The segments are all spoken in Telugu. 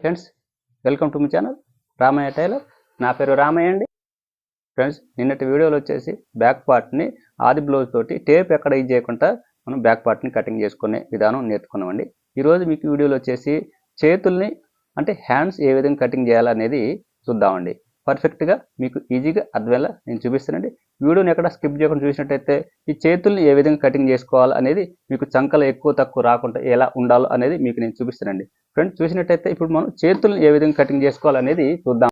ఫ్రెండ్స్ వెల్కమ్ టు మీ ఛానల్ రామయ్య టైలర్ నా పేరు రామయ్య అండి. ఫ్రెండ్స్ నిన్నటి వీడియోలో వచ్చేసి బ్యాక్ పార్ట్ని ఆది బ్లౌజ్ తోటి టేప్ ఎక్కడ ఇది చేయకుండా మనం బ్యాక్ పార్ట్ని కటింగ్ చేసుకునే విధానం నేర్చుకున్నామండి. ఈరోజు మీకు వీడియోలో వచ్చేసి చేతుల్ని అంటే హ్యాండ్స్ ఏ విధంగా కటింగ్ చేయాలనేది చూద్దామండి. పర్ఫెక్ట్గా మీకు ఈజీగా అర్థమయ్యేలా నేను చూపిస్తానండి. వీడియోని ఎక్కడ స్కిప్ చేయకుండా చూసినట్టయితే ఈ చేతుల్ని ఏ విధంగా కటింగ్ చేసుకోవాలి అనేది మీకు చంకలు ఎక్కువ తక్కువ రాకుండా ఎలా ఉండాలో అనేది మీకు నేను చూపిస్తానండి. ఫ్రెండ్స్ చూసినట్టయితే ఇప్పుడు మనం చేతుల్ని ఏ విధంగా కటింగ్ చేసుకోవాలనేది చూద్దాం.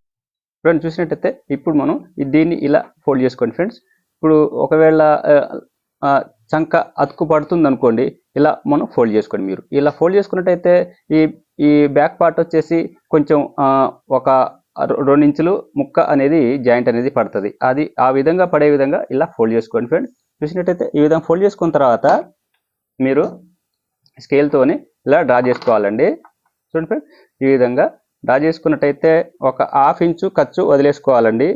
ఫ్రెండ్స్ చూసినట్టయితే ఇప్పుడు మనం దీన్ని ఇలా ఫోల్డ్ చేసుకోండి ఫ్రెండ్స్. ఇప్పుడు ఒకవేళ చంక అతుకు పడుతుంది అనుకోండి ఇలా మనం ఫోల్డ్ చేసుకోండి మీరు. ఇలా ఫోల్డ్ చేసుకున్నట్టయితే ఈ ఈ బ్యాక్ పార్ట్ వచ్చేసి కొంచెం ఒక రెండు ఇంచులు ముక్క అనేది జాయింట్ అనేది పడుతుంది. అది ఆ విధంగా పడే విధంగా ఇలా ఫోల్డ్ చేసుకోండి ఫ్రెండ్ చూసినట్టయితే ఈ విధంగా ఫోల్డ్ చేసుకున్న తర్వాత మీరు స్కేల్తోని ఇలా డ్రా చేసుకోవాలండి. చూడండి ఫ్రెండ్ ఈ విధంగా డ్రా చేసుకున్నట్టయితే ఒక హాఫ్ ఇంచు ఖర్చు వదిలేసుకోవాలండి.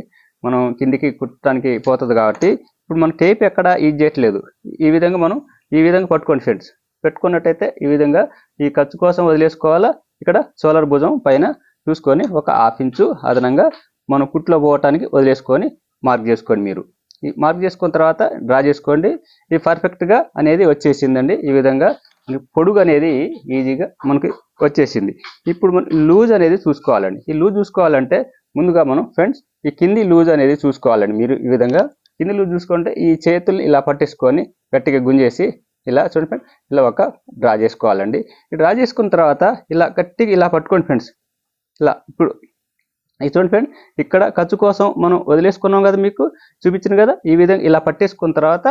మనం కిందికి కుట్టడానికి పోతుంది కాబట్టి. ఇప్పుడు మనం టేప్ ఎక్కడ ఈజ్ చేయట్లేదు. ఈ విధంగా మనం ఈ విధంగా పట్టుకోండి ఫ్రెండ్స్. పెట్టుకున్నట్టయితే ఈ విధంగా ఈ ఖర్చు కోసం వదిలేసుకోవాలా? ఇక్కడ సోలార్ భుజం పైన చూసుకొని ఒక హాఫ్ ఇంచు అదనంగా మనం కుట్లో పోవటానికి వదిలేసుకొని మార్క్ చేసుకోండి మీరు. ఈ మార్క్ చేసుకున్న తర్వాత డ్రా చేసుకోండి. ఇది పర్ఫెక్ట్గా అనేది వచ్చేసిందండి. ఈ విధంగా పొడుగు అనేది ఈజీగా మనకి వచ్చేసింది. ఇప్పుడు మనం లూజ్ అనేది చూసుకోవాలండి. ఈ లూజ్ చూసుకోవాలంటే ముందుగా మనం ఫ్రెండ్స్ ఈ కింది లూజ్ అనేది చూసుకోవాలండి. మీరు ఈ విధంగా కింది లూజ్ చూసుకుంటే ఈ చేతుల్ని ఇలా పట్టేసుకొని గట్టిగా గుంజేసి ఇలా చూడండి ఫ్రెండ్స్ ఇలా ఒక డ్రా చేసుకోవాలండి. డ్రా చేసుకున్న తర్వాత ఇలా గట్టిగా ఇలా పట్టుకోండి ఫ్రెండ్స్. ఇలా ఇప్పుడు చూడండి ఫ్రెండ్ ఇక్కడ ఖర్చు కోసం మనం వదిలేసుకున్నాం కదా మీకు చూపించిన కదా ఈ విధంగా ఇలా పట్టేసుకున్న తర్వాత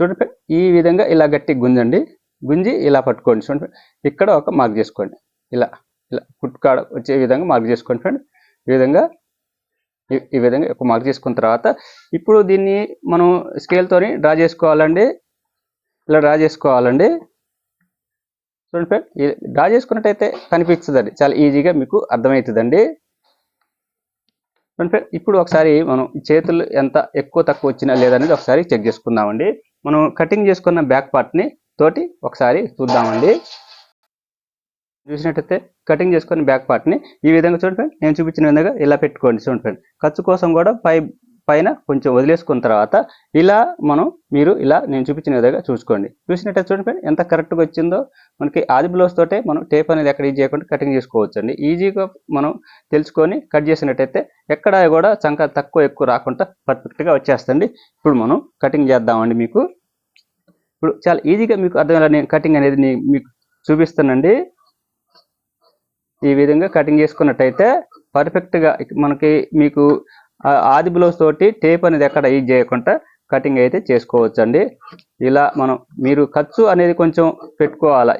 చూడండి ఫ్రెండ్ ఈ విధంగా ఇలా గట్టి గుంజండి గుంజి ఇలా పట్టుకోండి చూడండి ఫ్రెండ్ ఇక్కడ ఒక మార్క్ చేసుకోండి ఇలా ఇలా కుట్టుకాడ వచ్చే విధంగా మార్క్ చేసుకోండి ఫ్రెండ్ ఈ విధంగా ఈ- ఈ విధంగా ఒక మార్క్ చేసుకున్న తర్వాత ఇప్పుడు దీన్ని మనం స్కేల్తోని డ్రా చేసుకోవాలండి ఇలా డ్రా చేసుకోవాలండి చూడండి ఫ్రెండ్ ఈ- డ్రా చేసుకున్నట్టయితే కనిపిస్తుంది చాలా ఈజీగా మీకు అర్థమవుతుందండి. చూడండి ఫ్రెండ్ ఇప్పుడు ఒకసారి మనం చేతులు ఎంత ఎక్కువ తక్కువ వచ్చినా లేదనేది ఒకసారి చెక్ చేసుకుందామండి. మనం కటింగ్ చేసుకున్న బ్యాక్ పార్ట్ని తోటి ఒకసారి చూద్దామండి. చూసినట్టయితే కటింగ్ చేసుకున్న బ్యాక్ పార్ట్ని ఈ విధంగా చూడండి ఫ్రెండ్ నేను చూపించిన విధంగా ఇలా పెట్టుకోండి. చూడండి ఫ్రెండ్ ఖర్చు కోసం కూడా పై పైన కొంచెం వదిలేసుకున్న తర్వాత ఇలా మనం మీరు ఇలా నేను చూపించిన విధంగా చూసుకోండి. చూసినట్టే చూడండి ఫ్రెండ్ ఎంత కరెక్ట్గా వచ్చిందో. మనకి ఆది బ్లౌజ్ తోటే మనం టేప్ అనేది ఎక్కడ ఈజీ చేయకుండా కటింగ్ చేసుకోవచ్చు అండి ఈజీగా మనం తెలుసుకొని కట్ చేసినట్టయితే ఎక్కడ కూడా చంక తక్కువ ఎక్కువ రాకుండా పర్ఫెక్ట్గా వచ్చేస్తుంది ఇప్పుడు మనం కటింగ్ చేద్దామండి మీకు. ఇప్పుడు చాలా ఈజీగా మీకు అర్థమయ్యేలా నేను కటింగ్ అనేది మీకు చూపిస్తానండి. ఈ విధంగా కటింగ్ చేసుకున్నట్టయితే పర్ఫెక్ట్గా మనకి మీకు ఆది బ్లౌజ్ తోటి టేప్ అనేది ఎక్కడ యూజ్ చేయకుండా కటింగ్ అయితే చేసుకోవచ్చండి. ఇలా మనం మీరు ఖర్చు అనేది కొంచెం పెట్టుకోవాలా.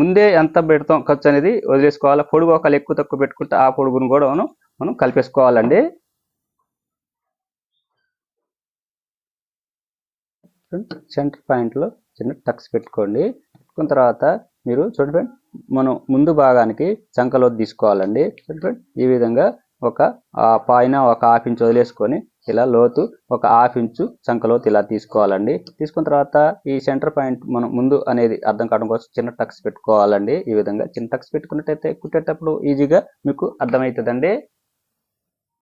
ముందే ఎంత పెడతాం ఖర్చు అనేది వదిలేసుకోవాలా. పొడుగు ఒకళ్ళు ఎక్కువ తక్కువ పెట్టుకుంటే ఆ పొడుగును కూడా మనం మనం కలిపేసుకోవాలండి. సెంటర్ పాయింట్లో చిన్న టక్స్ పెట్టుకోండి. పెట్టుకున్న తర్వాత మీరు చూడండి ఫ్రెండ్ మనం ముందు భాగానికి చంకలో తీసుకోవాలండి. చూడండి ఫ్రెండ్ ఈ విధంగా ఒక పైన ఒక హాఫ్ ఇంచ్ వదిలేసుకొని ఇలా లోతు ఒక హాఫ్ ఇంచు చంకలోతు ఇలా తీసుకోవాలండి. తీసుకున్న తర్వాత ఈ సెంటర్ పాయింట్ మనం ముందు అనేది అర్థం కావడం కోసం చిన్న టక్స్ పెట్టుకోవాలండి. ఈ విధంగా చిన్న టక్స్ పెట్టుకున్నట్టయితే కుట్టేటప్పుడు ఈజీగా మీకు అర్థమవుతుందండి.